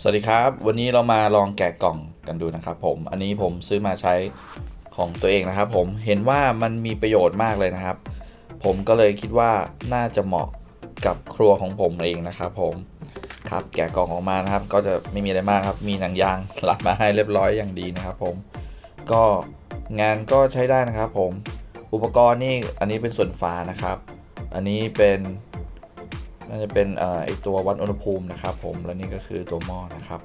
สวัสดีครับ วันนี้เรามาลองแกะกล่องกันดูนะครับผม อันนี้ผมซื้อมาใช้ของตัวเองนะครับผม เห็นว่ามันมีประโยชน์มากเลยนะครับ ผมก็เลยคิดว่าน่าจะเหมาะกับครัวของผมเองนะครับผมครับแกะกล่องออกมานะครับ ก็จะไม่มีอะไรมากครับ มีหนังยางรัดมาให้เรียบร้อยอย่างดีนะครับผม ก็งานก็ใช้ได้นะครับผม อุปกรณ์นี่อันนี้เป็นส่วนฝานะครับ อันนี้เป็น น่าจะเป็นไอตัววัดอุณหภูมินะครับผมและนี่ก็คือตัวหม้อนะครับ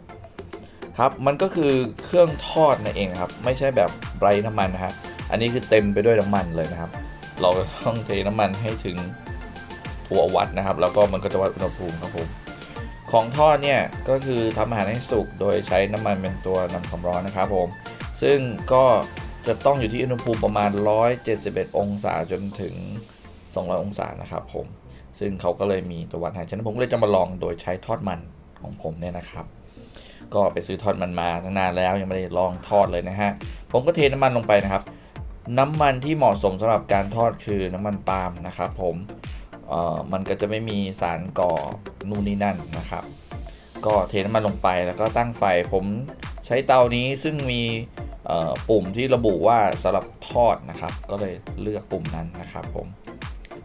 ครับมันก็คือเครื่องทอดนั่นเองครับ ไม่ใช่แบบไร้น้ำมันนะฮะอันนี้คือเต็มไปด้วยน้ำมันเลยนะครับ เราต้องเทน้ำมันให้ถึงตัววัดนะครับ แล้วก็มันก็จะวัดอุณหภูมิครับผมของทอดเนี่ยก็คือทำอาหารให้สุกโดยใช้น้ำมันเป็นตัวนำความร้อนนะครับผมซึ่งก็จะต้องอยู่ที่อุณหภูมิประมาณ 171 องศาจนถึง 200 องศานะครับผม ซึ่งเขาก็เลยมีตัววัดให้ฉะนั้นผมก็เลยจะมาลองโดยใช้ทอดมันของผมเนี่ยนะครับ ก็ไปซื้อทอดมันมาตั้งนานแล้วยังไม่ได้ลองทอดเลยนะฮะ ผมก็เทน้ำมันลงไปนะครับ น้ำมันที่เหมาะสมสำหรับการทอดคือน้ำมันปาล์มนะครับผมเอ่อมันก็จะไม่มีสารก่อนู่นนี่นั่นนะครับ ก็เทน้ำมันลงไปแล้วก็ตั้งไฟผมใช้เตานี้ซึ่งมีเอ่อปุ่มที่ระบุว่าสำหรับทอดนะครับ ก็เลยเลือกปุ่มนั้นนะครับผม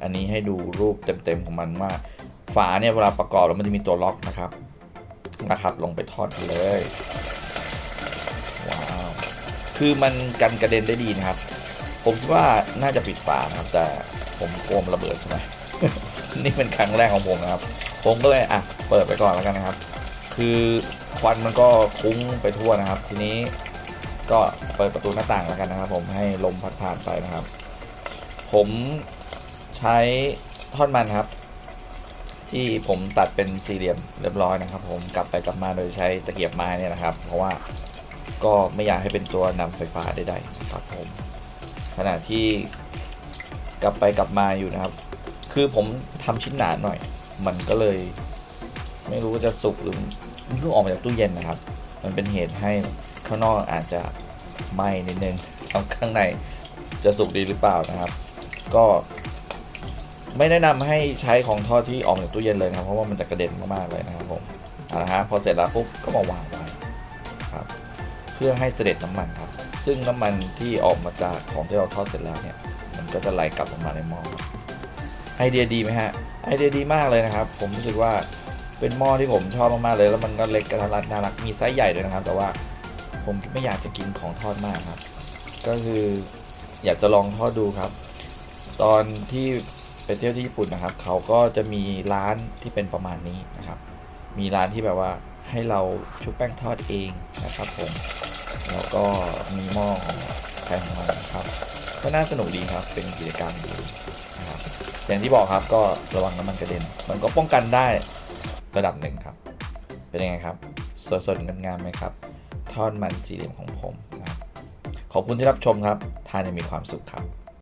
อันนี้ให้ดูรูปเต็มๆของมันว่าฝาเนี่ยเวลาประกอบแล้วมันจะมีตัวล็อกนะครับนะครับ ลงไปทอดกันเลยว้าวคือมันกันกระเด็นได้ดีนะครับ ผมคิดว่าน่าจะปิดฝานะครับ แต่ผมกลัวมนระเบิดใช่ไหมนี่เป็นครั้งแรกของผมนะครับ ผมก็เลยอะเปิดไปก่อนแล้วกันนะครับ คือควันมันก็คุ้งไปทั่วนะครับ ทีนี้ก็เปิดประตูหน้าต่างแล้วกันนะครับ ผมให้ลมพัดผ่านไปนะครับ ผม ใช้ทอดมันครับ ที่ผมตัดเป็นสี่เหลี่ยมเรียบร้อยนะครับ ผมกลับไปกลับมาโดยใช้ตะเกียบไม้เนี่ยนะครับ เพราะว่าก็ไม่อยากให้เป็นตัวนำไฟฟ้าใดๆนะครับผม ขณะที่กลับไปกลับมาอยู่นะครับ คือผมทำชิ้นหนาหน่อย มันก็เลย ไม่รู้ว่าจะสุกหรือมันเพิ่งออกมาจากตู้เย็นนะครับ มันเป็นเหตุให้ข้างนอกอาจจะไหม้นิดนึงข้างในจะสุกดีหรือเปล่านะครับ ก็ ไม่แนะนำให้ใช้ของทอดที่ออกจากตู้เย็นเลยครับเพราะว่ามันจะกระเด็นมากๆเลยนะครับผมเอาละฮะพอเสร็จแล้วปุ๊บก็มาวางไว้ครับเพื่อให้เสด็จน้ำมันครับ ซึ่งน้ำมันที่ออกมาจากของที่เราทอดเสร็จแล้วเนี่ยมันก็จะไหลกลับออกมาในหม้อไอเดียดีไหมฮะไอเดียดีมากเลยนะครับ ผมรู้สึกว่าเป็นหม้อที่ผมชอบมากๆเลย แล้วมันก็เล็กกระทัดรัดน่ารักมีไซส์ใหญ่ด้วยนะครับ แต่ว่าผมไม่อยากจะกินของทอดมากครับ ก็คืออยากจะลองทอดดูครับ ตอนที่ ไปเที่ยวที่ญี่ปุ่นนะครับ เขาก็จะมีร้านที่เป็นประมาณนี้นะครับ มีร้านที่แบบว่าให้เราชุบแป้งทอดเองนะครับผม แล้วก็มีหม้อของใครของมันนะครับก็น่าสนุกดีครับ เป็นกิจกรรมดีนะครับ อย่างที่บอกครับก็ระวังน้ำมันกระเด็น มันก็ป้องกันได้ระดับหนึ่งครับ เป็นยังไงครับ สดๆงามๆไหมครับ ทอดมันสี่เหลี่ยมของผมนะครับ ขอบคุณที่รับชมครับ ทานยังมีความสุขครับ